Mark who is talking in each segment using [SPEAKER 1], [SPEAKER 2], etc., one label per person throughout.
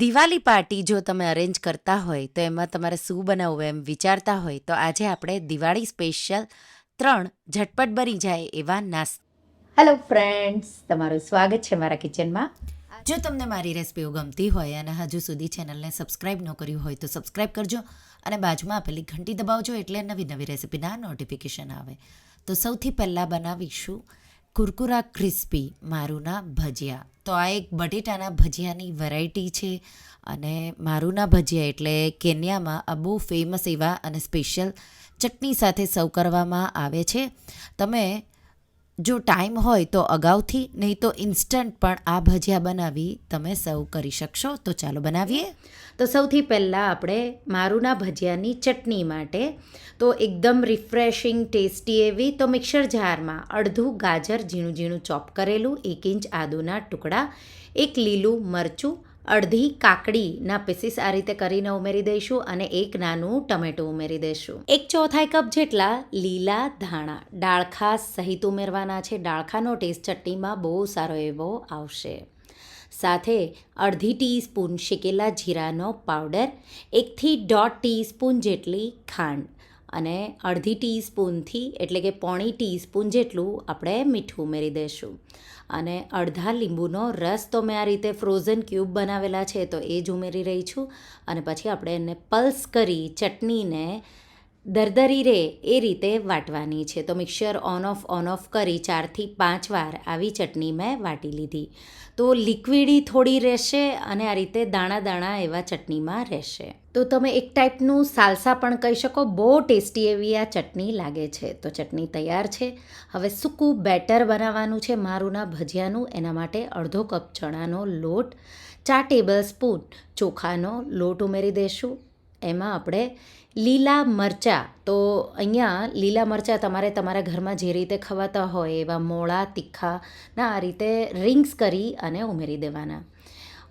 [SPEAKER 1] Diwali party જો તમે arrange કરતા હોય તો એમાં તમારે શું બનાવવું એમ વિચારતા હોય તો આજે આપણે દિવાળી સ્પેશિયલ ત્રણ ઝટપટ બની જાય એવા નાસ્તા. હેલો ફ્રેન્ડ્સ તમારું સ્વાગત છે મારા કિચનમાં. જો તમને મારી રેસિપીઓ ગમતી હોય અને હજુ સુધી ચેનલને સબસ્ક્રાઇબ ન કર્યું હોય તો સબસ્ક્રાઇબ કરજો અને બાજુમાં આપેલી ઘંટી દબાવજો એટલે નવી નવી રેસિપીના નોટિફિકેશન આવે. તો સૌથી પહેલાં બનાવીશું કુરકુરા ક્રિસ્પી મારુના ભજીયા. તો આ એક બટેટાના ભજીયાની વેરાયટી છે અને મારુના ભજીયા એટલે કેન્યામાં આ બહુ ફેમસ એવા અને સ્પેશિયલ ચટણી સાથે સર્વ કરવામાં આવે છે. તમે જો ટાઈમ હોય તો અગાઉથી, નહીં તો ઇન્સ્ટન્ટ પણ આ ભજીયા બનાવી તમે સર્વ કરી શકશો. તો ચાલો બનાવીએ. તો સૌથી પહેલાં આપણે મારુના ભજીયાની ચટણી માટે તો એકદમ રિફ્રેશિંગ, ટેસ્ટી એવી તો મિક્સર જારમાં અડધું ગાજર ઝીણું ઝીણું ચોપ કરેલું, એક ઇંચ આદુના ટુકડા, એક લીલું મરચું અડધી કાકડીના પીસીસ આ રીતે કરીને ઉમેરી દઈશું અને એક નાનું ટમેટું ઉમેરી દઈશું. એક ચોથાઈ કપ જેટલા લીલા ધાણા ડાળખા સહિત ઉમેરવાના છે. ડાળખાનો ટેસ્ટ ચટણીમાં બહુ સારો એવો આવશે. સાથે અડધી ટીસ્પૂન શેકેલા જીરાનો પાવડર એકથી દોઢ ટીસ્પૂન જેટલી ખાંડ અને અડધી ટીસ્પૂનથી એટલે કે પોણી ટીસ્પૂન જેટલું આપણે મીઠું ઉમેરી દઈશું. અને અડધા લીંબુનો રસ તો મેં આ રીતે ફ્રોઝન ક્યુબ બનાવેલા છે, તો એ જ ઉમેરી રહી છું. અને પછી આપણે એને પલ્સ કરી, ચટણીને દરદરી રહે એ રીતે વાટવાની છે. તો mixer on off on off કરી ચારથી પાંચ વાર આવી ચટણી મેં વાટી લીધી. તો લિક્વિડી થોડી રહેશે અને આ રીતે દાણા દાણા એવા ચટણીમાં રહેશે. તો તમે એક ટાઈપનું સાલસા પણ કહી શકો. બહુ ટેસ્ટી એવી આ ચટણી લાગે છે. તો ચટણી તૈયાર છે. હવે સૂકું બેટર બનાવવાનું છે મારુંના ભજીયાનું. એના માટે અડધો કપ ચણાનો લોટ, ચાર ટેબલ સ્પૂન ચોખાનો લોટ ઉમેરી દઈશું એમાં આપણે લીલા મરચાં. તો અહીંયા લીલા મરચાં તમારે તમારા ઘરમાં જે રીતે ખવાતા હોય એવા મોળા તીખાના આ રીતે રિંગ્સ કરી અને ઉમેરી દેવાના.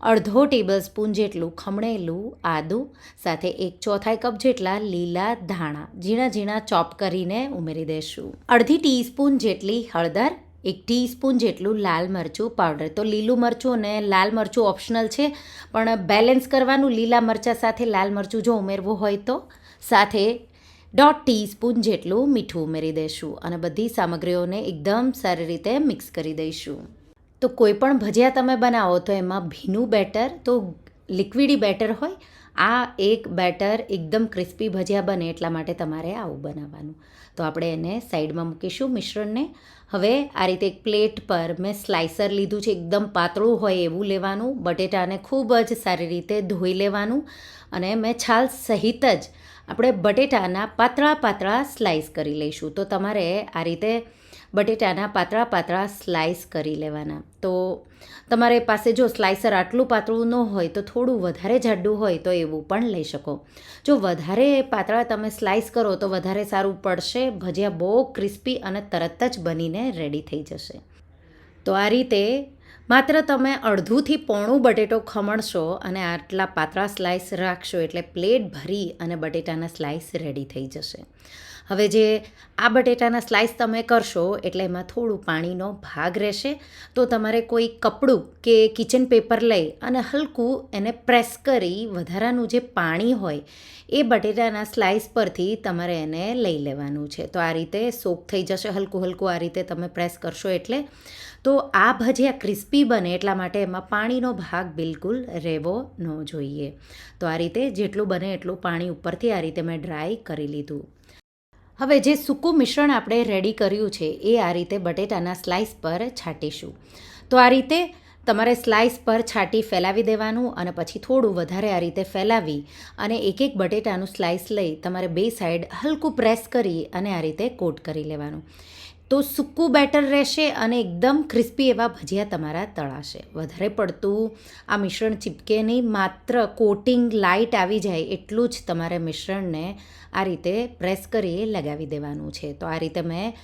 [SPEAKER 1] અડધો ટેબલ સ્પૂન જેટલું ખમણેલું આદું, સાથે એક ચોથાઈ કપ જેટલા લીલા ધાણા, ઝીણા ઝીણા ચોપ કરીને ઉમેરી દઈશું અડધી ટીસ્પૂન જેટલી હળદર, એક ટીસ્પૂન જેટલું લાલ મરચું પાવડર. તો લીલું મરચું અને લાલ મરચું ઓપ્શનલ છે, પણ બેલેન્સ કરવાનું લીલા મરચાં સાથે લાલ મરચું જો ઉમેરવું હોય તો. સાથે દોઢ ટીસ્પૂન જેટલું મીઠું ઉમેરી દઈશું અને બધી સામગ્રીઓને એકદમ સારી રીતે મિક્સ કરી દઈશું. તો કોઈ પણ ભજીયા તમે બનાવો તો એમાં ભીનું બેટર, તો લિક્વિડી બેટર હોય, આ એક બેટર એકદમ ક્રિસ્પી ભજીયા બને એટલા માટે તમારે આવું બનાવવાનું. તો આપણે એને સાઈડમાં મૂકીશું મિશ્રણને. હવે આ રીતે એક પ્લેટ પર મેં સ્લાઇસર લીધું છે, એકદમ પાતળું હોય એવું લેવાનું. બટેટાને ખૂબ જ સારી રીતે ધોઈ લેવાનું અને મેં છાલ સહિત જ આપણે બટેટાના પાતળા પાતળા સ્લાઇસ કરી લઈશું. તો તમારે આ રીતે બટેટાના પાતળા પાતળા સ્લાઇસ કરી લેવાના. તો તમારે પાસે જો સ્લાઇસર આટલું પાતળું ન હોય, તો થોડું વધારે જાડું હોય, તો એવું પણ લઈ શકો. જો વધારે પાતળા તમે સ્લાઇસ કરો, તો વધારે સારું પડશે, ભજીયા બહુ ક્રિસ્પી અને તરત જ બનીને રેડી થઈ જશે. તો આ રીતે માત્ર તમે અડધુંથી પોણું બટેટો ખમણશો અને આટલા પાતળા સ્લાઇસ રાખશો એટલે પ્લેટ ભરી અને બટેટાના સ્લાઇસ રેડી થઈ જશે. હવે જે આ બટેટાના સ્લાઇસ તમે કરશો, એટલે એમાં થોડું પાણીનો ભાગ રહેશે. તો તમારે કોઈ કપડું કે કિચન પેપર લઈ અને હલકું એને પ્રેસ કરી વધારાનું જે પાણી હોય, એ બટેટાના સ્લાઇસ પરથી તમારે એને લઈ લેવાનું છે. તો આ રીતે સોક થઈ જશે, હલકું હલકું આ રીતે તમે પ્રેસ કરશો એટલે. તો આ ભજીયા ક્રિસ્પી બને એટલા માટે એમાં પાણીનો ભાગ બિલકુલ રહેવો ન જોઈએ. તો આ રીતે જેટલું બને એટલું પાણી ઉપરથી આ રીતે મેં ડ્રાય કરી લીધું. હવે જે સૂકું મિશ્રણ આપણે રેડી કર્યું છે, એ આ રીતે બટેટાના સ્લાઇસ પર છાંટીશું. તો આ રીતે તમારે સ્લાઇસ પર છાંટી ફેલાવી દેવાનું અને પછી થોડું વધારે આ રીતે ફેલાવી અને એક એક બટેટાનું સ્લાઇસ લઈ તમારે બે સાઈડ હલકું પ્રેસ કરી અને આ રીતે કોટ કરી લેવાનું. તો સૂકું બેટર રહેશે અને એકદમ ક્રિસ્પી એવા ભજીયા તમારા તળાશે. વધારે પડતું આ મિશ્રણ ચીપકે નહીં, માત્ર કોટિંગ લાઇટ આવી જાય એટલું જ તમારે મિશ્રણને આ રીતે પ્રેસ કરી લગાવી દેવાનું છે. તો આ રીતે મેં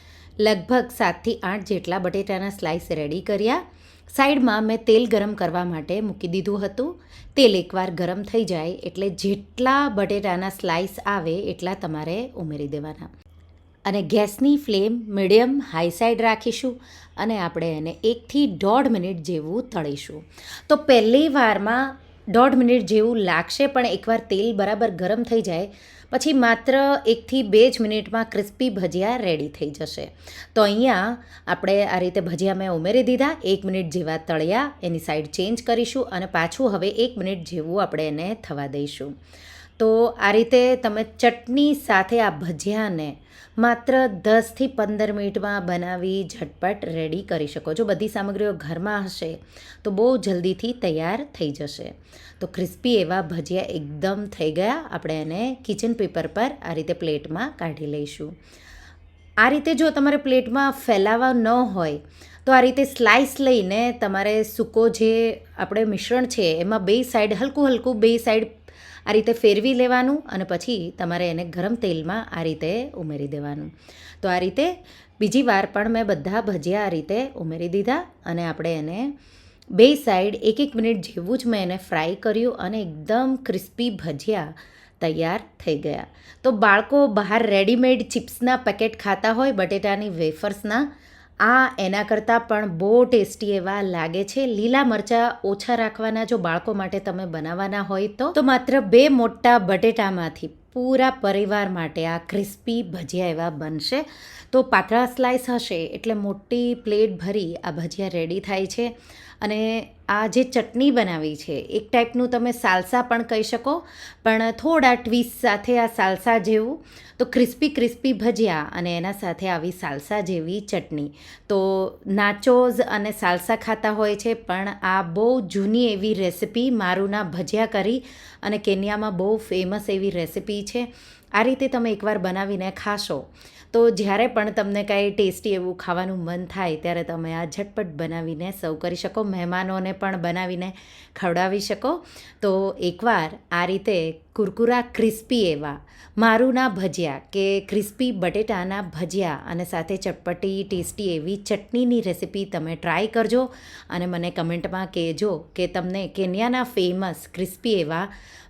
[SPEAKER 1] લગભગ સાતથી આઠ જેટલા બટેટાના સ્લાઇસ રેડી કર્યા. સાઈડમાં મેં તેલ ગરમ કરવા માટે મૂકી દીધું હતું. તેલ એકવાર ગરમ થઈ જાય એટલે જેટલા બટેટાના સ્લાઇસ આવે એટલા તમારે ઉમેરી દેવાના. અને ગેસની ફ્લેમ મીડિયમ, હાઈ સાઈડ રાખીશું અને આપણે એને એકથી દોઢ મિનિટ જેવું તળીશું. તો પહેલી વારમાં દોઢ મિનિટ જેવું લાગશે, પણ એકવાર તેલ બરાબર ગરમ થઈ જાય, પછી માત્ર એકથી બે જ મિનિટમાં ક્રિસ્પી ભજીયા રેડી થઈ જશે. તો અહીંયા આપણે આ રીતે ભજીયા મેં ઉમેરી દીધા, એક મિનિટ જેવા તળ્યા, એની સાઈડ ચેન્જ કરીશું અને પાછું હવે એક મિનિટ જેવું આપણે એને થવા દઈશું. તો આ રીતે તમે ચટણી સાથે આ ભજીયાને માત્ર દસથી પંદર મિનિટમાં બનાવી ઝટપટ રેડી કરી શકો છો. બધી સામગ્રીઓ ઘરમાં હશે તો બહુ જલ્દીથી તૈયાર થઈ જશે. તો ક્રિસ્પી એવા ભજીયા એકદમ થઈ ગયા. આપણે એને કિચન પેપર પર આ રીતે પ્લેટમાં કાઢી લઈશું. આ રીતે જો તમારે પ્લેટમાં ફેલાવા ન હોય, તો આ રીતે સ્લાઇસ લઈને તમારે સૂકો જે આપણે મિશ્રણ છે, એમાં બે સાઈડ હલકું હલકું બે સાઈડ આ રીતે ફેરવી લેવાનું અને પછી તમારે એને ગરમ તેલમાં આ રીતે ઉમેરી દેવાનું. તો આ રીતે બીજી વાર પણ મેં બધા ભજીયા આ રીતે ઉમેરી દીધા અને આપણે એને બે સાઈડ એક એક મિનિટ જેવું જ મેં એને ફ્રાય કર્યું અને એકદમ ક્રિસ્પી ભજીયા તૈયાર થઈ ગયા. તો બાળકો બહાર રેડીમેડ ચિપ્સના પેકેટ ખાતા હોય, બટેટાની વેફર્સના આ એના કરતાં પણ બહુ ટેસ્ટી એવા લાગે છે. લીલા મરચાં ઓછા રાખવાના જો બાળકો માટે તમે બનાવવાના હોય તો. તો માત્ર બે મોટા બટેટામાંથી પૂરા પરિવાર માટે આ ક્રિસ્પી ભજીયા એવા બનશે. તો પાતળા સ્લાઇસ હશે એટલે મોટી પ્લેટ ભરી આ ભજીયા રેડી થાય છે. અને આ જે ચટણી બનાવી છે, એક ટાઈપનું તમે સાલસા પણ કહી શકો, પણ થોડા ટ્વીસ સાથે આ સાલસા જેવું, તો ક્રિસ્પી ક્રિસ્પી ભજીયા અને એના સાથે આવી સાલસા જેવી ચટણી. તો નાચોઝ અને સાલસા ખાતા હોય છે, પણ આ બહુ જૂની એવી રેસિપી મારુંના ભજીયા કરી અને કેન્યામાં બહુ ફેમસ એવી રેસિપી છે. આ રીતે તમે એકવાર બનાવીને ખાશો. તો જ્યારે પણ તમને કાંઈ ટેસ્ટી એવું ખાવાનું મન થાય, ત્યારે તમે આ ઝટપટ બનાવીને સર્વ કરી શકો, મહેમાનોને પણ બનાવીને ખવડાવી શકો. તો એકવાર આ રીતે કુરકુરા ક્રિસ્પી એવા. મારુંના ભજીયા કે ક્રિસ્પી બટેટાના ભજીયા અને સાથે ચટપટી, ટેસ્ટી એવી ચટણીની રેસિપી તમે ટ્રાય કરજો અને મને કમેન્ટમાં કહેજો કે તમને કેન્યાના ફેમસ ક્રિસ્પી એવા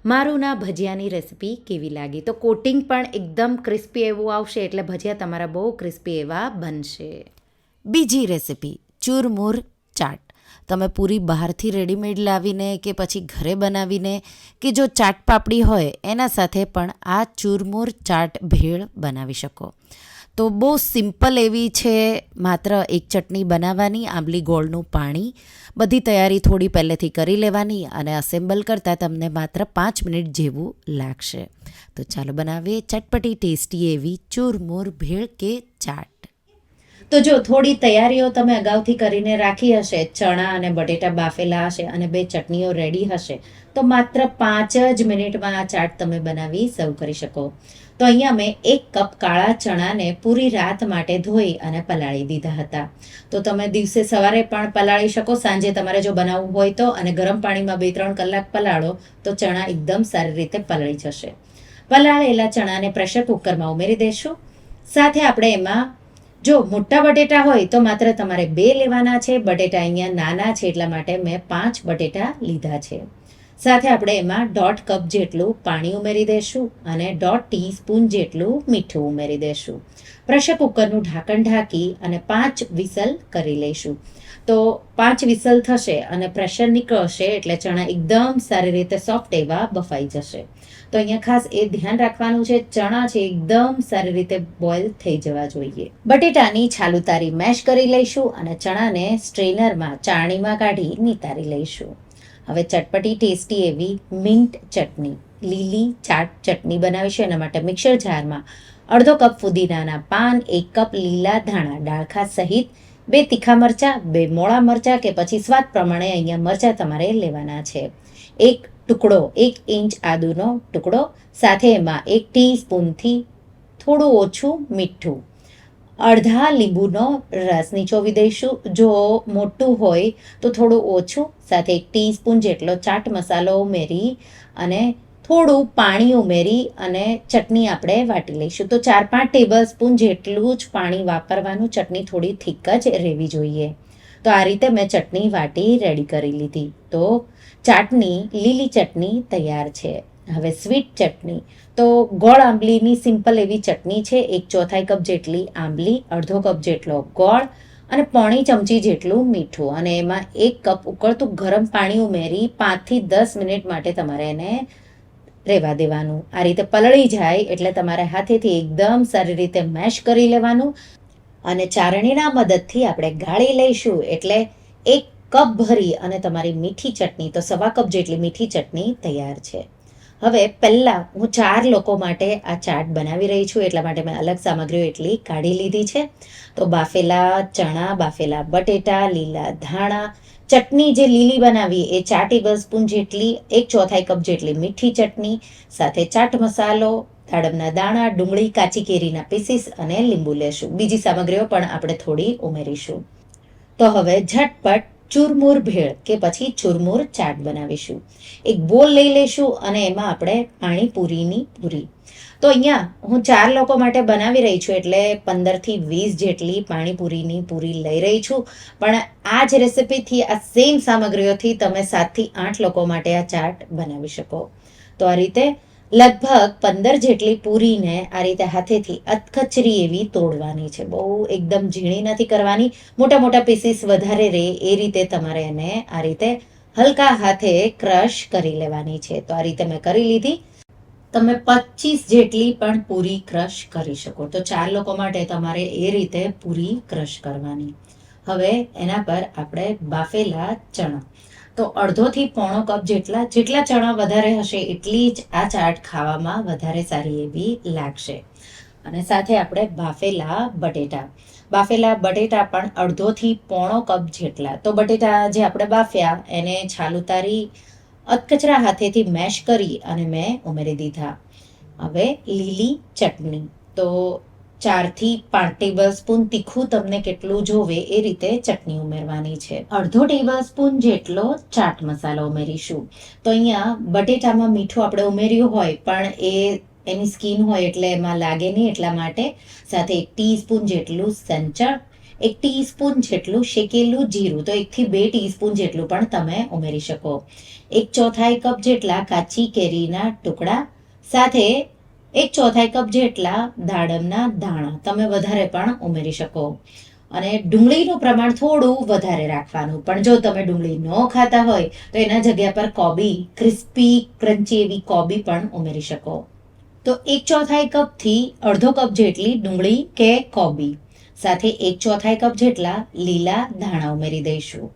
[SPEAKER 1] મારુંના ભજીયાની રેસિપી કેવી લાગી. તો કોટિંગ પણ એકદમ ક્રિસ્પી એવું આવશે એટલે ભજીયા તમારા બહુ ક્રિસ્પી એવા બનશે. બીજી રેસિપી, ચૂરમૂર ચાટ. તમે પૂરી બહારથી રેડીમેડ લાવીને કે પછી ઘરે બનાવીને કે જો ચાટ પાપડી હોય, એના સાથે પણ આ ચૂરમૂર ચાટ ભેળ બનાવી શકો. તો બહુ સિમ્પલ એવી છે, માત્ર એક ચટણી બનાવવાની, આંબલી ગોળનું પાણી, બધી તૈયારી થોડી પહેલેથી કરી લેવાની અને અસેમ્બલ કરતાં તમને માત્ર પાંચ મિનિટ જેવું લાગશે. તો ચાલો બનાવીએ ચટપટી ટેસ્ટી એવી ચૂરમૂર ભેળ કે ચાટ. તો જો થોડી તૈયારીઓ તમે અગાઉથી કરીને રાખી હશે, ચણા અને બટેટા બાફેલા હશે અને બે ચટણીઓ રેડી હશે, તો માત્ર પાંચ જ મિનિટમાં આ ચાટ તમે બનાવી સર્વ કરી શકો. તો અહીંયા મેં એક કપ કાળા ચણાને પૂરી રાત માટે ધોઈ અને પલાળી દીધા હતા. તો તમે દિવસે સવારે પણ પલાળી શકો, સાંજે તમારે જો બનાવવું હોય તો, અને ગરમ પાણીમાં બે ત્રણ કલાક પલાળો, તો ચણા એકદમ સારી રીતે પલાળી જશે. પલાળેલા ચણાને પ્રેશર કુકરમાં ઉમેરી દઈશું સાથે આપણે એમાં જો મોટા બટેટા હોય તો માત્ર તમારે બે લેવાના છે. બટેટા અહીંયા નાના છે એટલા માટે મેં પાંચ બટેટા લીધા છે. સાથે આપણે એમાં દોઢ કપ જેટલું પાણી ઉમેરી દઈશું અને દોઢ ટીસ્પૂન જેટલું મીઠું ઉમેરી દઈશું પ્રેશર કુકરનું ઢાંકણ ઢાંકી અને પાંચ વિસલ કરી લઈશું. તો પાંચ વિસલ થશે અને પ્રેશર નીકળશે એટલે ચણા એકદમ સારી રીતે સોફ્ટ એવા બફાઈ જશે. તો અહીંયા ખાસ એ ધ્યાન રાખવાનું છે, ચણા છે એકદમ સારી રીતે બોઇલ થઈ જવા જોઈએ. બટેટાની છાલ ઉતારી મેશ કરી લઈશું અને ચણાને સ્ટ્રેનરમાં ચાણીમાં કાઢી નિતારી લઈશું. હવે ચટપટી ટેસ્ટી એવી મિન્ટ ચટણી, લીલી ચાટ ચટણી બનાવીશું. એના માટે મિક્સર જારમાં અડધો કપ ફુદીનાના પાન, એક કપ લીલા ધાણા ડાળખા સહિત બે તીખા મરચાં, બે મોળા મરચાં કે પછી સ્વાદ પ્રમાણે અહીંયા મરચાં તમારે લેવાના છે. એક ટુકડો, એક ઇંચ આદુનો ટુકડો, સાથે એમાં એક ટીસ્પૂનથી થોડું ઓછું મીઠું. અડધા લીંબુનો રસ નીચોવી દઈશું. જો મોટું હોય તો થોડું ઓછું, સાથે એક ટીસ્પૂન જેટલો ચાટ મસાલો ઉમેરી અને થોડું પાણી ઉમેરી અને ચટણી આપણે વાટી લઈશું. તો ચાર પાંચ ટેબલ સ્પૂન જેટલું જ પાણી વાપરવાનું. ચટણી થોડી થીક જ રહેવી જોઈએ. તો આ રીતે મેં ચટણી વાટી રેડી કરી લીધી. તો ચાટની લીલી ચટણી તૈયાર છે. હવે સ્વીટ ચટણી. તો ગોળ આંબલીની સિમ્પલ એવી ચટણી છે, એક ચોથાઈ કપ જેટલી આંબલી, અડધો કપ જેટલો ગોળ અને પોણી ચમચી જેટલું મીઠું. અને એમાં એક કપ ઉકળતું ગરમ પાણી ઉમેરી પાંચથી દસ મિનિટ માટે તમારે એને રહેવા દેવાનું. આ રીતે પલળી જાય એટલે તમારે હાથેથી એકદમ સારી રીતે મેશ કરી લેવાનું. અને ચારણીના મદદથી આપણે ગાળી લઈશું એટલે એક કપ ભરી અને તમારી મીઠી ચટણી, તો સવા કપ જેટલી મીઠી ચટણી તૈયાર છે. હવે પહેલાં હું ચાર લોકો માટે આ ચાટ બનાવી રહી છું, એટલા માટે મેં અલગ સામગ્રીઓ એટલી કાઢી લીધી છે. તો બાફેલા ચણા, બાફેલા બટેટા, લીલા ધાણા, ચટણી જે લીલી બનાવી, એ ચાર ટેબલ સ્પૂન જેટલી, એક ચોથાઈ કપ જેટલી મીઠી ચટણી, સાથે ચાટ મસાલો, દાડમના દાણા, ડુંગળી, કાચી કેરીના પીસીસ અને લીંબુ લેશું. બીજી સામગ્રીઓ પણ આપણે થોડી ઉમેરીશું. તો હવે ઝટપટ ચૂરમૂર ભેળ કે પછી ચૂરમૂર ચાટ બનાવીશું. એક બોલ લઈ લઈશું અને એમાં આપણે પાણીપુરીની પૂરી. તો અહીંયા હું ચાર લોકો માટે બનાવી રહી છું એટલે પંદરથી વીસ જેટલી પાણીપુરીની પૂરી લઈ રહી છું. પણ આ જ રેસિપીથી, આ સેમ સામગ્રીઓથી તમે સાતથી આઠ લોકો માટે આ ચાટ બનાવી શકો. તો આ રીતે લગભગ પંદર જેટલી પૂરીને આ રીતે હાથેથી અધકચરી એવી તોડવાની છે. બહુ એકદમ ઝીણી નથી કરવાની. મોટા મોટા પીસીસ વધારે રહે એ રીતે તમારે એને આ રીતે હલકા હાથે ક્રશ કરી લેવાની છે. તો આ રીતે મેં કરી લીધી. તમે પચીસ જેટલી પણ પૂરી ક્રશ કરી શકો. તો ચાર લોકો માટે તમારે એ રીતે પૂરી ક્રશ કરવાની. હવે એના પર આપણે બાફેલા ચણા. તો અડધોથી પોણો કપ જેટલા જેટલા ચણા વધારે હશે, એટલી જ આ ચાટ ખાવામાં વધારે સારી એવી લાગશે. અને સાથે આપણે બાફેલા બટેટા. બાફેલા બટેટા પણ અડધોથી પોણો કપ જેટલા. તો બટેટા જે આપણે બાફ્યા, એને છાલ ઉતારી અધકચરા હાથેથી મેશ કરી અને મેં ઉમેરી દીધા. હવે લીલી ચટણી. તો ચારથી પાંચ ટેબલ સ્પૂન તીખું તમને કેટલું જોવે એ રીતે ચટણી ઉમેરવાની છે. અડધો ટેબલ સ્પૂન જેટલો ચાટ મસાલો ઉમેરીશું. તો અહીંયા બટેટામાં મીઠું આપણે ઉમેર્યું હોય, પણ એ એની સ્કીન હોય એટલે એમાં લાગે નહીં, એટલા માટે સાથે એક ટીસ્પૂન જેટલું સંચળ, એક ટીસ્પૂન જેટલું શેકેલું જીરું, તો એકથી બે ટીસ્પૂન જેટલું પણ તમે ઉમેરી શકો. એક ચોથાઈ કપ જેટલા કાચી કેરીના ટુકડા, સાથે એક ચોથાઈ કપ જેટલા દાડમના દાણા તમે વધારે પણ ઉમેરી શકો. અને ડુંગળીનું પ્રમાણ થોડું વધારે રાખવાનું. પણ જો તમે ડુંગળી ન ખાતા હોય, તો એના જગ્યા પર કોબી, ક્રિસ્પી, ક્રન્ચી એવી કોબી પણ ઉમેરી શકો. તો એક ચોથાઈ કપથી અડધો કપ જેટલી ડુંગળી કે કોબી. સાથે એક ચોથાઈ કપ જેટલા લીલા ધાણા ઉમેરી દઈશું.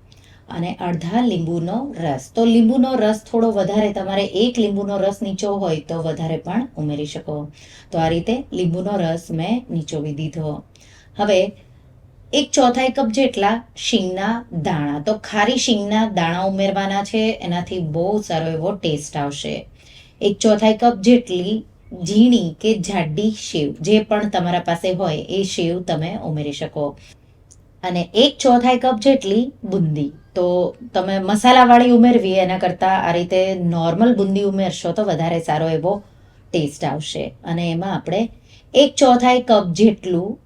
[SPEAKER 1] અને અડધા લીંબુનો રસ. તો લીંબુનો રસ થોડો વધારે, તમારે એક લીંબુનો રસ નીચો હોય તો વધારે પણ ઉમેરી શકો. તો આ રીતે લીંબુનો રસ મેં નીચોવી દીધો. હવે એક ચોથાઈ કપ જેટલા શીંગના દાણા. તો ખારી શીંગના દાણા ઉમેરવાના છે, એનાથી બહુ સારો એવો ટેસ્ટ આવશે. એક ચોથાઈ કપ જેટલી ઝીણી કે જાડી શેવ, જે પણ તમારા પાસે હોય, એ શેવ તમે ઉમેરી શકો. અને એક ચોથાઈ કપ જેટલી બુંદી. તો તમે મસાલાવાળી ઉમેરવી, એના કરતાં આ રીતે નોર્મલ બુંદી ઉમેરશો તો વધારે સારો એવો ટેસ્ટ આવશે. અને એમાં આપણે એક ચોથાઈ કપ જેટલું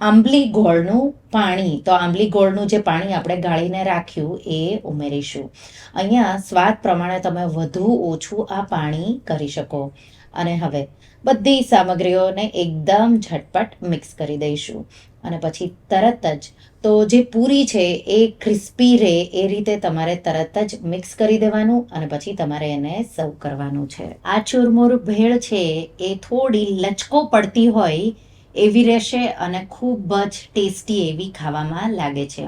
[SPEAKER 1] આંબલી ગોળનું પાણી, તો આંબલી ગોળનું જે પાણી આપણે ગાળીને રાખ્યું એ ઉમેરીશું. અહીંયા સ્વાદ પ્રમાણે તમે વધુ ઓછું આ પાણી કરી શકો. અને હવે બધી સામગ્રીઓને એકદમ ઝટપટ મિક્સ કરી દઈશું. અને પછી તરત જ તો જે પૂરી છે, એ ક્રિસ્પી રહે એ રીતે તમારે તરત જ મિક્સ કરી દેવાનું અને પછી તમારે એને સર્વ કરવાનું છે. આ ચુરમુર ભેળ છે, એ થોડી લચકો પડતી હોય એવી રહેશે અને ખૂબ જ ટેસ્ટી એવી ખાવામાં લાગે છે.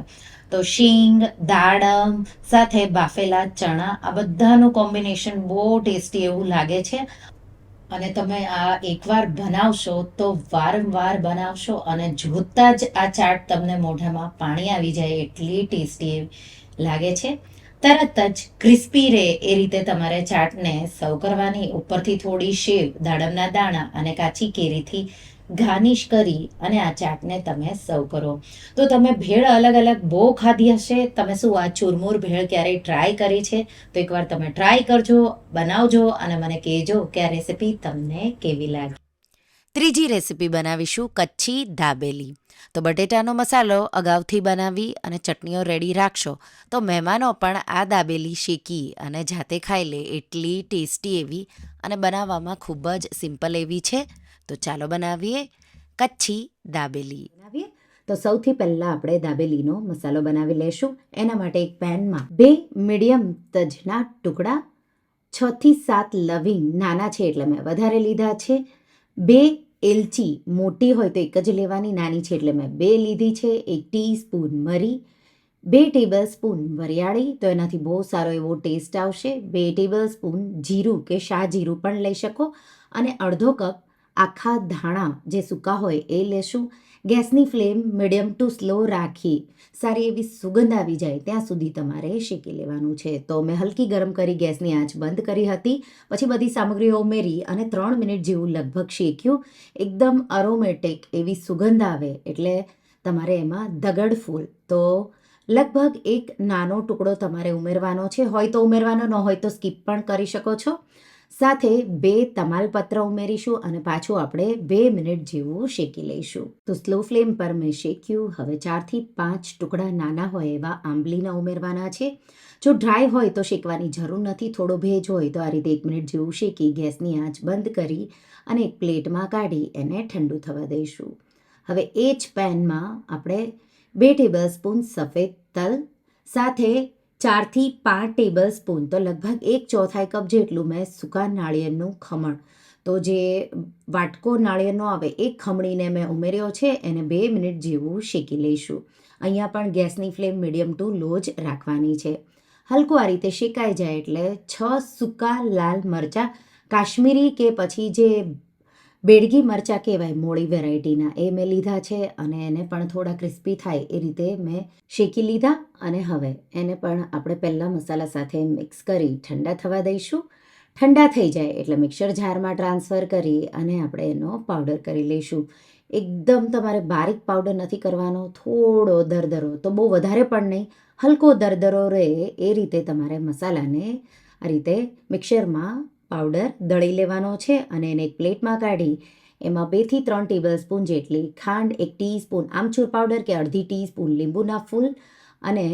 [SPEAKER 1] તો શીંગ, દાડમ, સાથે બાફેલા ચણા, આ બધાનું કોમ્બિનેશન બહુ ટેસ્ટી એવું લાગે છે. અને તમે આ એકવાર બનાવશો તો વારંવાર બનાવશો અને જોતા જ આ ચાટ તમને મોઢામાં પાણી આવી જાય એટલી ટેસ્ટી લાગે છે. તરત જ ક્રિસ્પી રહે એ રીતે તમારે ચાટને સર્વ કરવાની. ઉપરથી થોડી શેવ, દાડમના દાણા અને કાચી કેરીથી ગાર્નિશ કરી અને આ ચાટને તમે સર્વ કરો. તો તમે ભેળ અલગ અલગ બહુ ખાધી હશે. તમે શું આ ચુરમુર ભેળ ક્યારેય ટ્રાય કરી છે? તો એકવાર તમે ટ્રાય કરજો, બનાવજો અને મને કહેજો કે આ રેસિપી તમને કેવી લાગી. ત્રીજી રેસિપી બનાવીશું કચ્છી દાબેલી. તો બટેટાનો મસાલો અગાઉથી બનાવી અને ચટણીઓ રેડી રાખશો. તો મહેમાનો પણ આ દાબેલી શેકી અને જાતે ખાઈ લે. એટલી ટેસ્ટી એવી અને બનાવવામાં ખૂબ જ સિમ્પલ એવી છે. તો ચાલો બનાવીએ કચ્છી દાબેલી. બનાવીએ? તો સૌથી પહેલાં આપણે દાબેલીનો મસાલો બનાવી લેશું. એના માટે એક પેનમાં બે મીડિયમ તજના ટુકડા છથી સાત લવિંગ નાના છે એટલે મેં વધારે લીધા છે. બે એલચી મોટી હોય તો એક જ લેવાની, નાની છે એટલે મેં બે લીધી છે. એક ટીસ્પૂન મરી, બે ટેબલ સ્પૂન વરિયાળી, તો એનાથી બહુ સારો એવો ટેસ્ટ આવશે. બે ટેબલ સ્પૂન જીરું કે શાહ જીરું પણ લઈ શકો. અને અડધો કપ આખા ધાણા જે સૂકા હોય એ લેશું. ગેસની ફ્લેમ મીડિયમ ટુ સ્લો રાખી સારી એવી સુગંધ આવી જાય ત્યાં સુધી તમારે શેકી લેવાનું છે. તો મેં હલકી ગરમ કરી ગેસની આંચ બંધ કરી હતી. પછી બધી સામગ્રીઓ ઉમેરી અને ત્રણ મિનિટ જેવું લગભગ શેક્યું. એકદમ અરોમેટિક એવી સુગંધ આવે એટલે તમારે એમાં દગડ ફૂલ. તો લગભગ એક નાનો ટુકડો તમારે ઉમેરવાનો છે. હોય તો ઉમેરવાનો, ન હોય તો સ્કીપ પણ કરી શકો છો. સાથે બે તમાલપત્ર ઉમેરીશું અને પાછું આપણે બે મિનિટ જેવું શેકી લઈશું. તો સ્લો ફ્લેમ પર મેં શેક્યું. હવે ચારથી પાંચ ટુકડા નાના હોય એવા આંબલીના ઉમેરવાના છે. જો ડ્રાય હોય તો શેકવાની જરૂર નથી. થોડો ભેજ હોય તો આ રીતે એક મિનિટ જેવું શેકી ગેસની આંચ બંધ કરી અને એક પ્લેટમાં કાઢી એને ઠંડુ થવા દઈશું. હવે એ જ પેનમાં આપણે બે ટેબલ સ્પૂન સફેદ તલ સાથે ચારથી પાંચ ટેબલ સ્પૂન. તો લગભગ એક ચોથાઈ કપ જેટલું મેં સૂકા નાળિયેરનું ખમણ. તો જે વાટકો નાળિયેરનો આવે એ ખમણીને મેં ઉમેર્યો છે, એને બે મિનિટ જેવું શેકી લઈશું. અહીંયા પણ ગેસની ફ્લેમ મીડિયમ ટુ લો જ રાખવાની છે. હલકું આ રીતે શેકાઈ જાય એટલે છ સૂકા લાલ મરચાં, કાશ્મીરી કે પછી જે બેડગી મરચાં કહેવાય મોળી વેરાયટીના. એ મેં લીધા છે અને એને પણ થોડા ક્રિસ્પી થાય એ રીતે મેં શેકી લીધા અને હવે એને પણ આપણે પહેલાં મસાલા સાથે મિક્સ કરી ઠંડા થવા દઈશું. ઠંડા થઈ જાય એટલે મિક્સર જારમાં ટ્રાન્સફર કરી અને આપણે એનો પાવડર કરી લઈશું. એકદમ તમારે બારીક પાવડર નથી કરવાનો, થોડો દરદરો તો બહુ વધારે પણ નહીં, હલકો દરદરો રહે એ રીતે તમારે મસાલાને આ રીતે મિક્સરમાં પાવડર દળી લેવાનો છે અને એને એક પ્લેટમાં કાઢી, એમાં બેથી ત્રણ ટેબલ સ્પૂન જેટલી ખાંડ, એક ટીસ્પૂન આમચૂર પાવડર કે અડધી ટીસ્પૂન લીંબુના ફૂલ અને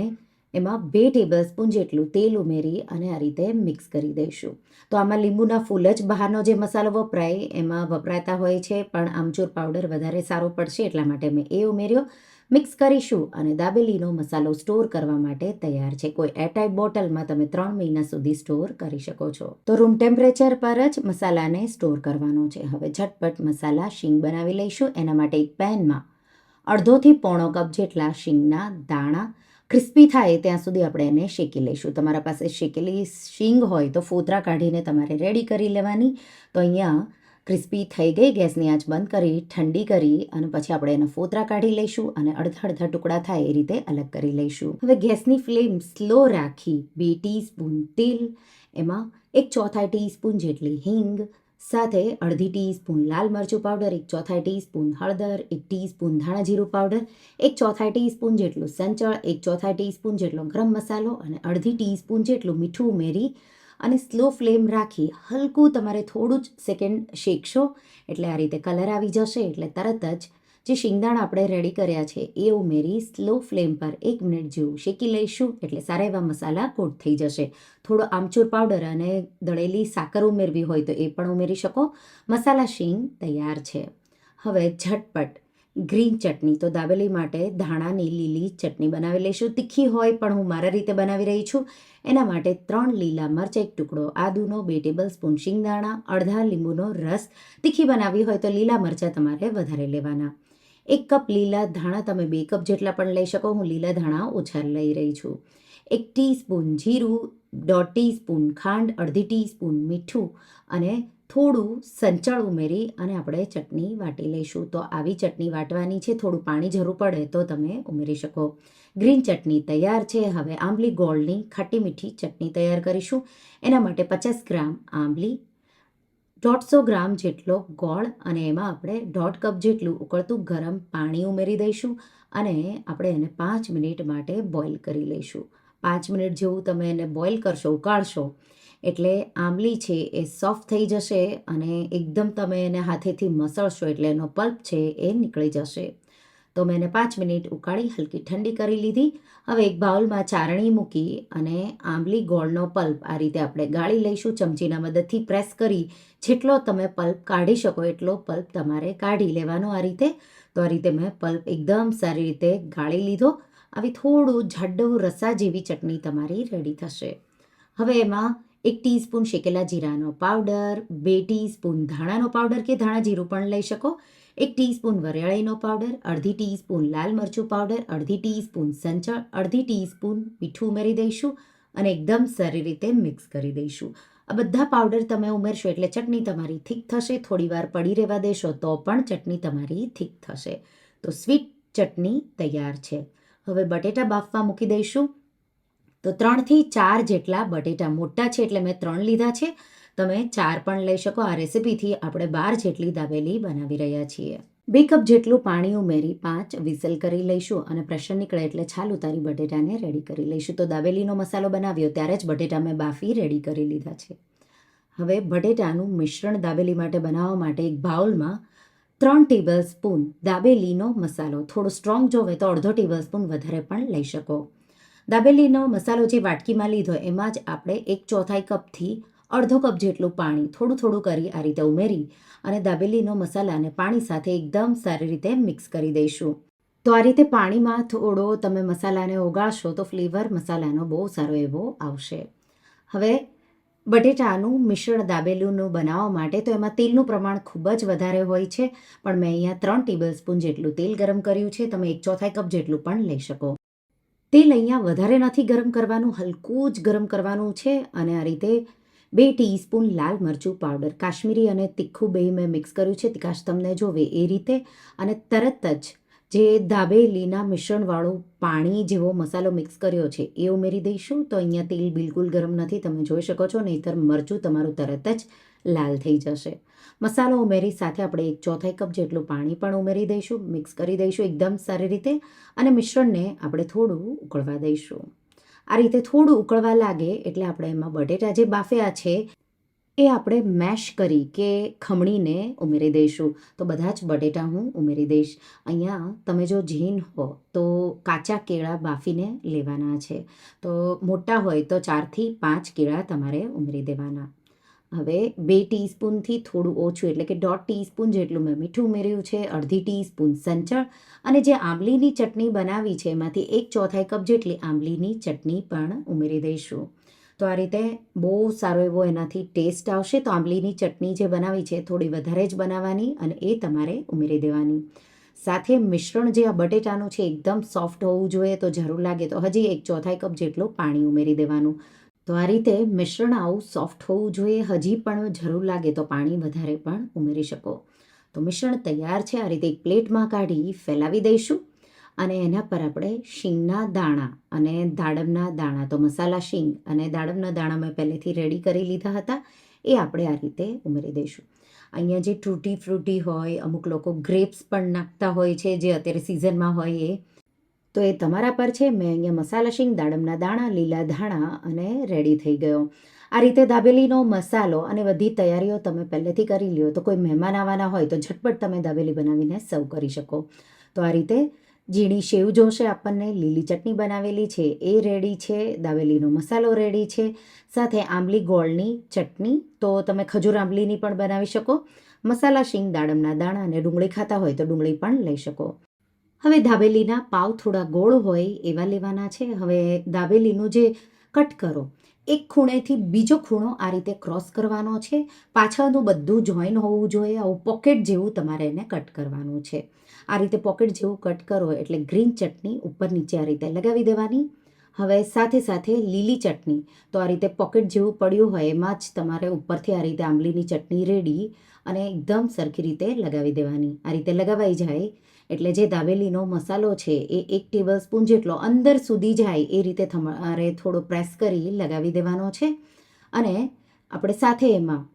[SPEAKER 1] એમાં બે ટેબલ સ્પૂન જેટલું તેલ ઉમેરી અને આ રીતે મિક્સ કરી દઈશું. તો આમાં લીંબુના ફૂલ જ બહારનો જે મસાલો વપરાય, એમાં વપરાતા હોય છે, પણ આમચૂર પાવડર વધારે સારો પડશે એટલા માટે મેં એ ઉમેર્યો. મિક્સ કરીશું અને દાબેલીનો મસાલો સ્ટોર કરવા માટે તૈયાર છે. કોઈ એરટાઇટ બોટલમાં તમે ત્રણ મહિના સુધી સ્ટોર કરી શકો છો. તો રૂમ ટેમ્પરેચર પર જ મસાલાને સ્ટોર કરવાનો છે. હવે ઝટપટ મસાલા શીંગ બનાવી લઈશું. એના માટે એક પેનમાં અડધોથી પોણો કપ જેટલા શીંગના દાણા ક્રિસ્પી થાય ત્યાં સુધી આપણે એને શેકી લઈશું. તમારા પાસે શેકેલી શીંગ હોય તો ફોતરા કાઢીને તમારે રેડી કરી લેવાની. તો અહીંયા ક્રિસ્પી થઈ ગઈ ગેસની આંચ બંધ કરી, ઠંડી કરી અને પછી આપણે એના ફોતરા કાઢી લઈશું અને અડધા અડધા ટુકડા થાય એ રીતે અલગ કરી લઈશું. હવે ગેસની ફ્લેમ સ્લો રાખી બે ટીસ્પૂન તેલ, એમાં એક ચોથા ટીસ્પૂન જેટલી હિંગ, સાથે અડધી ટીસ્પૂન લાલ મરચું પાવડર એક ચોથાઈ ટીસ્પૂન હળદર, એક ટીસ્પૂન ધાણા જીરું પાવડર એક ચોથાઈ ટીસ્પૂન જેટલું સંચળ, એક ચોથાઈ ટીસ્પૂન જેટલો ગરમ મસાલો અને અડધી ટીસ્પૂન જેટલું મીઠું ઉમેરી અને સ્લો ફ્લેમ રાખી હલકું તમારે થોડું જ સેકન્ડ શેકશો. એટલે આ રીતે કલર આવી જશે, એટલે તરત જ જે શિંગદાણા આપણે રેડી કર્યા છે, એ ઉમેરી સ્લો ફ્લેમ પર એક મિનિટ જેવું શેકી લઈશું, એટલે સારા એવા મસાલા કોટ થઈ જશે. થોડો આમચૂર પાવડર અને દળેલી સાકર ઉમેરવી હોય તો એ પણ ઉમેરી શકો. મસાલા શીંગ તૈયાર છે. હવે ઝટપટ ગ્રીન ચટણી. તો દાબેલી માટે ધાણાની લીલી ચટણી બનાવી લઈશું. તીખી હોય પણ હું મારા રીતે બનાવી રહી છું. એના માટે ત્રણ લીલા મરચાં, એક ટુકડો આદુનો, બે ટેબલ સ્પૂન શિંગદાણા, અડધા લીંબુનો રસ. તીખી બનાવી હોય તો લીલા મરચાં તમારે વધારે લેવાના. એક કપ લીલા ધાણા તમે બે કપ જેટલા પણ લઈ શકો. હું લીલા ધાણા ઓછા લઈ રહી છું. એક ટીસ્પૂન જીરું, દોઢ ટીસ્પૂન ખાંડ, અડધી ટીસ્પૂન મીઠું અને થોડું સંચળ ઉમેરી અને આપણે ચટણી વાટી લઈશું. તો આવી ચટણી વાટવાની છે, થોડું પાણી જરૂર પડે તો તમે ઉમેરી શકો. ગ્રીન ચટણી તૈયાર છે, હવે આંબલી ગોળની ખાટી મીઠી ચટણી તૈયાર કરીશું. એના માટે પચાસ ગ્રામ આંબલી, દોઢસો ગ્રામ જેટલો ગોળ અને એમાં આપણે દોઢ કપ જેટલું ઉકળતું ગરમ પાણી ઉમેરી દઈશું અને આપણે એને પાંચ મિનિટ માટે બોઇલ કરી લઈશું. પાંચ મિનિટ જેવું તમે એને બોઇલ કરશો, ઉકાળશો એટલે આંબલી છે એ સોફ્ટ થઈ જશે અને એકદમ તમે એને હાથેથી મસળશો એટલે એનો પલ્પ છે એ નીકળી જશે. તો મેં એને પાંચ મિનિટ ઉકાળી હલકી ઠંડી કરી લીધી. હવે એક બાઉલમાં ચારણી મૂકી અને આંબલી ગોળનો પલ્પ આ રીતે આપણે ગાળી લઈશું. ચમચીના મદદથી પ્રેસ કરી જેટલો તમે પલ્પ કાઢી શકો એટલો પલ્પ તમારે કાઢી લેવાનો આ રીતે. તો આ રીતે મેં પલ્પ એકદમ સારી રીતે ગાળી લીધો. આવી થોડું જાડું રસા જેવી ચટણી તમારી રેડી થશે. હવે એમાં એક ટીસ્પૂન શેકેલા જીરાનો પાવડર, બે ટીસ્પૂન ધાણાનો પાવડર કે ધાણા જીરું પણ લઈ શકો. એક ટીસ્પૂન વરિયાળીનો પાવડર, અડધી ટીસ્પૂન લાલ મરચું પાવડર, અડધી ટીસ્પૂન સંચળ, અડધી ટીસ્પૂન મીઠું ઉમેરી દઈશું અને એકદમ સારી રીતે મિક્સ કરી દઈશું. આ બધા પાવડર તમે ઉમેરશો એટલે ચટણી તમારી થીક થશે, થોડી વાર પડી રહેવા દેશો તો પણ ચટણી તમારી થીક થશે. તો સ્વીટ ચટણી તૈયાર છે. હવે બટેટા બાફવા મૂકી દઈશું. તો ત્રણથી ચાર જેટલા બટેટા મોટા છે એટલે મેં ત્રણ લીધા છે. તમે ચાર પણ લઈ શકો. આ રેસીપીથી આપણે બાર જેટલી દાબેલી બનાવી રહ્યા છીએ. બે કપ જેટલું પાણી ઉમેરી પાંચ વિસલ કરી લઈશું અને પ્રેશર નીકળે એટલે છાલ ઉતારી બટેટાને રેડી કરી લઈશું. તો દાબેલીનો મસાલો બનાવ્યો ત્યારે જ બટેટા મેં બાફી રેડી કરી લીધા છે. હવે બટેટાનું મિશ્રણ દાબેલી માટે બનાવવા માટે એક બાઉલમાં ત્રણ ટેબલ સ્પૂન દાબેલીનો મસાલો. થોડો સ્ટ્રોંગ જોવે તો અડધો ટેબલ સ્પૂન વધારે પણ લઈ શકો. દાબેલીનો મસાલો જે વાટકીમાં લીધો એમાં જ આપણે એક ચોથાઈ કપથી અડધો કપ જેટલું પાણી થોડું થોડું કરી આ રીતે ઉમેરી અને દાબેલીનો મસાલાને પાણી સાથે એકદમ સારી રીતે મિક્સ કરી દઈશું. તો આ રીતે પાણીમાં થોડો તમે મસાલાને ઓગાળશો તો ફ્લેવર મસાલાનો બહુ સારો એવો આવશે. હવે બટેટાનું મિશ્રણ દાબેલીનું બનાવવા માટે તો એમાં તેલનું પ્રમાણ ખૂબ જ વધારે હોય છે, પણ મેં અહીંયા ત્રણ ટેબલ સ્પૂન જેટલું તેલ ગરમ કર્યું છે, તમે એક ચોથાઈ કપ જેટલું પણ લઈ શકો. તેલ અહીંયા વધારે નથી ગરમ કરવાનું, હલકું જ ગરમ કરવાનું છે અને આ રીતે બે ટીસ્પૂન લાલ મરચું પાવડર, કાશ્મીરી અને તીખું બે મેં મિક્સ કર્યું છે. તીખાશ તમને જોવે એ રીતે અને તરત જ જે દાબેલીના મિશ્રણવાળું પાણી જેવો મસાલો મિક્સ કર્યો છે એ ઉમેરી દઈશું. તો અહીંયા તેલ બિલકુલ ગરમ નથી, તમે જોઈ શકો છો. નહીંતર મરચું તમારું તરત જ લાલ થઈ જશે. મસાલો ઉમેરી સાથે આપણે એક ચોથાઈ કપ જેટલું પાણી પણ ઉમેરી દઈશું, મિક્સ કરી દઈશું એકદમ સારી રીતે અને મિશ્રણને આપણે થોડું ઉકળવા દઈશું. આ રીતે થોડું ઉકળવા લાગે એટલે આપણે એમાં બટેટા જે બાફ્યા છે એ આપણે મેશ કરી કે ખમણીને ઉમેરી દઈશું. તો બધા જ બટેટા હું ઉમેરી દઈશ. અહીંયા તમે જો જીન હો તો કાચા કેળા બાફીને લેવાના છે. તો મોટા હોય તો ચારથી પાંચ કેળા તમારે ઉમેરી દેવાના. હવે બે ટીસ્પૂનથી થોડું ઓછું, એટલે કે દોઢ ટીસ્પૂન જેટલું મેં મીઠું ઉમેર્યું છે, અડધી ટીસ્પૂન સંચળ, અને જે આંબલીની ચટણી બનાવી છે, એમાંથી એક ચોથાઈ કપ જેટલી આંબલીની ચટણી પણ ઉમેરી દઈશું. તો આ રીતે બહુ સારો એવો એનાથી ટેસ્ટ આવશે, તો આંબલીની ચટણી જે બનાવી છે, થોડી વધારે જ બનાવવાની અને એ તમારે ઉમેરી દેવાની. સાથે મિશ્રણ જે આ બટેટાનું છે, એકદમ સોફ્ટ હોવું જોઈએ, તો જરૂર લાગે તો હજી એક ચોથાઈ કપ જેટલું પાણી ઉમેરી દેવાનું. તો આ રીતે મિશ્રણ આવું સોફ્ટ હોવું જોઈએ. હજી પણ જરૂર લાગે તો પાણી વધારે પણ ઉમેરી શકો. તો મિશ્રણ તૈયાર છે. આ રીતે એક પ્લેટમાં કાઢી ફેલાવી દઈશું અને એના પર આપણે શીંગના દાણા અને દાડમના દાણા, તો મસાલા શીંગ અને દાડમના દાણા મેં પહેલેથી રેડી કરી લીધા હતા. એ આપણે આ રીતે ઉમેરી દઈશું. અહીંયા જે ટૂટી ફ્રૂટી હોય, અમુક લોકો ગ્રેપ્સ પણ નાખતા હોય છે, જે અત્યારે સિઝનમાં હોય એ. તો એ તમારા પર છે. મેં અહીંયા મસાલા શીંગ, દાડમના દાણા, લીલા ધાણા અને રેડી થઈ ગયો. આ રીતે દાબેલીનો મસાલો અને બધી તૈયારીઓ તમે પહેલેથી કરી લ્યો. તો કોઈ મહેમાન આવવાના હોય તો ઝટપટ તમે દાબેલી બનાવીને સર્વ કરી શકો. તો આ રીતે ઝીણી સેવ જોશે આપણને, લીલી ચટણી બનાવેલી છે, એ રેડી છે, દાબેલીનો મસાલો રેડી છે. સાથે આંબલી ગોળની ચટણી, તો તમે ખજૂર આંબલીની પણ બનાવી શકો. મસાલા શીંગ, દાડમના દાણા અને ડુંગળી ખાતા હોય તો ડુંગળી પણ લઈ શકો. હવે દાબેલીના પાવ થોડા ગોળ હોય એવા લેવાના છે. હવે દાબેલીનું જે કટ કરો, એક ખૂણેથી બીજો ખૂણો આ રીતે ક્રોસ કરવાનો છે. પાછળનું બધું જોઈન હોવું જોઈએ, આવું પોકેટ જેવું તમારે એને કટ કરવાનું છે. આ રીતે પોકેટ જેવું કટ કરો એટલે ગ્રીન ચટણી ઉપર નીચે આ રીતે લગાવી દેવાની. હવે સાથે સાથે લીલી ચટણી, તો આ રીતે પોકેટ જેવું પડ્યું હોય એમાં જ તમારે ઉપરથી આ રીતે આંબલીની ચટણી રેડી અને એકદમ સરખી રીતે લગાવી દેવાની. આ રીતે લગાવાઈ જાય એટલે જે દાબેલીનો મસાલો છે એ એક ટેબલ સ્પૂન જેટલો અંદર સુધી જાય એ રીતે તમારે થોડો પ્રેસ કરી લગાવી દેવાનો છે. અને આપણે સાથે એમાં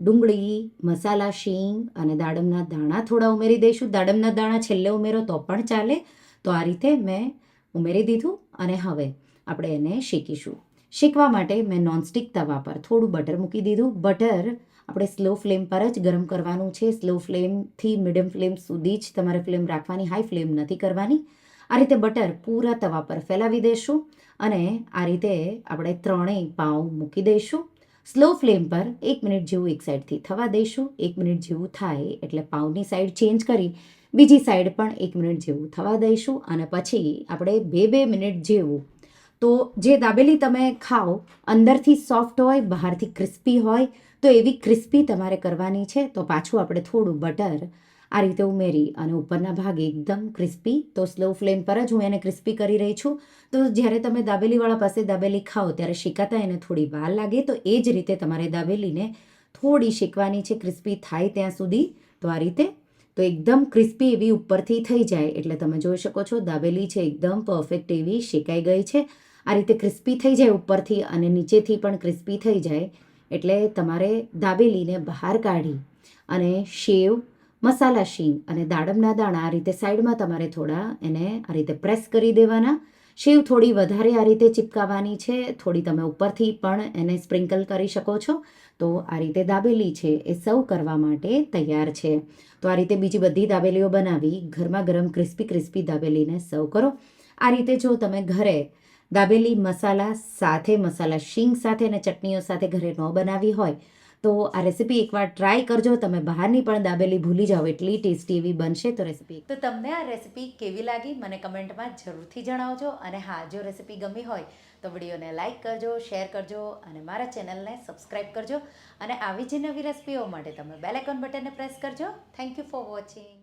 [SPEAKER 1] ડુંગળી, મસાલા, શીંગ અને દાડમના દાણા થોડા ઉમેરી દઈશું. દાડમના દાણા છેલ્લે ઉમેરો તો પણ ચાલે. તો આ રીતે મેં ઉમેરી દીધું અને હવે આપણે એને શેકીશું. શેકવા માટે મેં નોનસ્ટિક તવા પર થોડું બટર મૂકી દીધું. બટર આપણે સ્લો ફ્લેમ પર જ ગરમ કરવાનું છે. સ્લો ફ્લેમથી મીડિયમ ફ્લેમ સુધી જ તમારે ફ્લેમ રાખવાની હાઈ ફ્લેમ નથી કરવાની. આ રીતે બટર પૂરા તવા પર ફેલાવી દઈશું અને આ રીતે આપણે ત્રણેય પાઉં મૂકી દઈશું સ્લો ફ્લેમ પર એક મિનિટ જેવું એક સાઈડથી થવા દઈશું એક મિનિટ જેવું થાય એટલે પાઉની સાઈડ ચેન્જ કરી, બીજી સાઈડ પણ એક મિનિટ જેવું થવા દઈશું અને પછી આપણે બે બે મિનિટ જેવું. તો જે દાબેલી તમે ખાઓ, અંદરથી સોફ્ટ હોય, બહારથી ક્રિસ્પી હોય તો એવી ક્રિસ્પી તમારે કરવાની છે, તો પાછું આપણે થોડું બટર આ રીતે ઉમેરી અને ઉપરના ભાગે એકદમ ક્રિસ્પી તો સ્લો ફ્લેમ પર જ હું એને ક્રિસ્પી કરી રહી છું. તો જ્યારે તમે દાબેલીવાળા પાસે દાબેલી ખાઓ ત્યારે શેકાતા એને થોડી વાર લાગે. તો એ જ રીતે તમારે દાબેલીને થોડી શેકવાની છે ક્રિસ્પી થાય ત્યાં સુધી. તો આ રીતે તો એકદમ ક્રિસ્પી એવી ઉપરથી થઈ જાય. એટલે તમે જોઈ શકો છો, દાબેલી છે એકદમ પરફેક્ટ એવી શેકાઈ ગઈ છે. આ રીતે ક્રિસ્પી થઈ જાય ઉપરથી અને નીચેથી પણ ક્રિસ્પી થઈ જાય. એટલે તમારે દાબેલીને બહાર કાઢી અને શેવ, મસાલા શીંગ અને દાડમના દાણા આ રીતે સાઈડમાં તમારે થોડા એને આ રીતે પ્રેસ કરી દેવાના. શેવ થોડી વધારે આ રીતે ચીપકાવાની છે. થોડી તમે ઉપરથી પણ એને સ્પ્રિંકલ કરી શકો છો. તો આ રીતે દાબેલી છે એ સર્વ કરવા માટે તૈયાર છે. તો આ રીતે બીજી બધી દાબેલીઓ બનાવી ગરમા ગરમ ક્રિસ્પી ક્રિસ્પી દાબેલીને સર્વ કરો. આ રીતે જો તમે ઘરે દાબેલી મસાલા સાથે, મસાલા શીંગ સાથે અને ચટણીઓ સાથે ઘરે ન બનાવી હોય, તો આ રેસીપી એકવાર ટ્રાય કરજો. તમે બહારની પણ દાબેલી ભૂલી જાઓ, એટલી ટેસ્ટી એવી બનશે તો રેસીપી. તો તમને આ રેસીપી કેવી લાગી? મને કમેન્ટમાં જરૂરથી જણાવજો. અને હા, જો રેસીપી ગમી હોય, તો વિડીયોને લાઇક કરજો, શેર કરજો, અને મારા ચેનલને સબસ્ક્રાઈબ કરજો. અને આવી જ નવી રેસીપીઓ માટે તમે બેલ આઇકોન બટનને પ્રેસ કરજો. Thank you for watching.